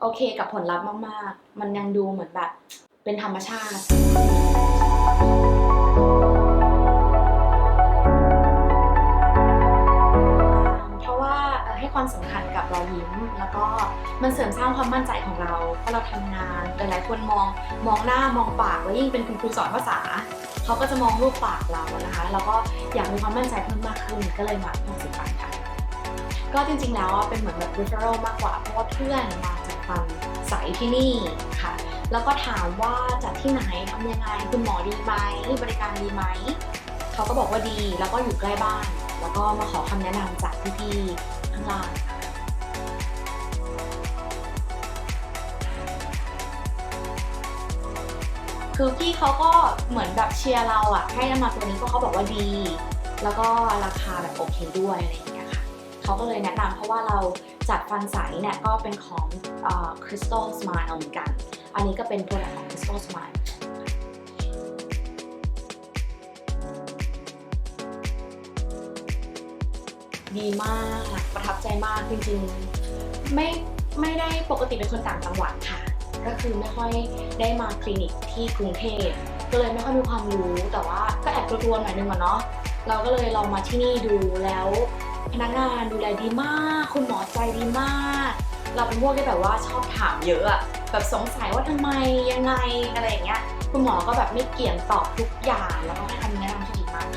โอเคกับผลลัพธ์มาก ๆ มันยังดูเหมือนแบบเป็นธรรมชาติเพราะว่าให้ความสำคัญกับรอยยิ้ม แล้วก็มันเสริมสร้างความมั่นใจของเราเพราะเราทำงานหลายๆคนมองมองหน้ามองปากแล้วยิ่งเป็นคุณครูสอนภาษาเขาก็จะมองรูปปากเรานะคะ แล้วก็อยากมีความมั่นใจเพิ่มมากขึ้นก็เลยมาทำสิฟันค่ะก็จริงๆแล้วเป็นเหมือนแบบ referral มากกว่าเพราะว่าเพื่อนมา จากฟันใสที่นี่ค่ะ แล้วก็ถามว่าจากที่ไหนทำยังไงคุณหมอดีไหมบริการดีไหมเขาก็บอกว่าดี แล้วก็อยู่ใกล้บ้าน แล้วก็มาขอคำแนะนำจากพี่ๆข้างล่างค่ะคือพี่เขาก็เหมือนแบบเชียร์เราอะให้นำมาตัวนี้เพราะเขาบอกว่าดี แล้วก็ราคาแบบโอเคด้วยอะไรอย่างเงี้ย เขาก็เลยแนะนำเพราะว่าเราจัดฟันใสเนี่ยก็เป็นของอ Crystal Smile เหมือนกัน อันนี้ก็เป็นตัวของ Crystal Smile ดีมาก ประทับใจมากจริงๆ ไม่ไม่ได้ปกติเป็นคนต่างจังหวัดค่ะ ก็คือไม่ค่อยได้มาคลินิกที่กรุงเทพก็เลยไม่ค่อยมีความรู้แต่ว่าก็แอบกลัวๆหน่อยนึงอะเนาะเราก็เลยลองมาที่นี่ดูแล้ว พนักงานดูแลดีมาก คุณหมอใจดีมาก เราเป็นพวกที่แบบว่าชอบถามเยอะอะแบบสงสัยว่าทำไมยังไงอะไรอย่างเงี้ย คุณหมอก็แบบไม่เกี่ยงตอบทุกอย่างแล้วก็ให้คำแนะนำที่ดีมาก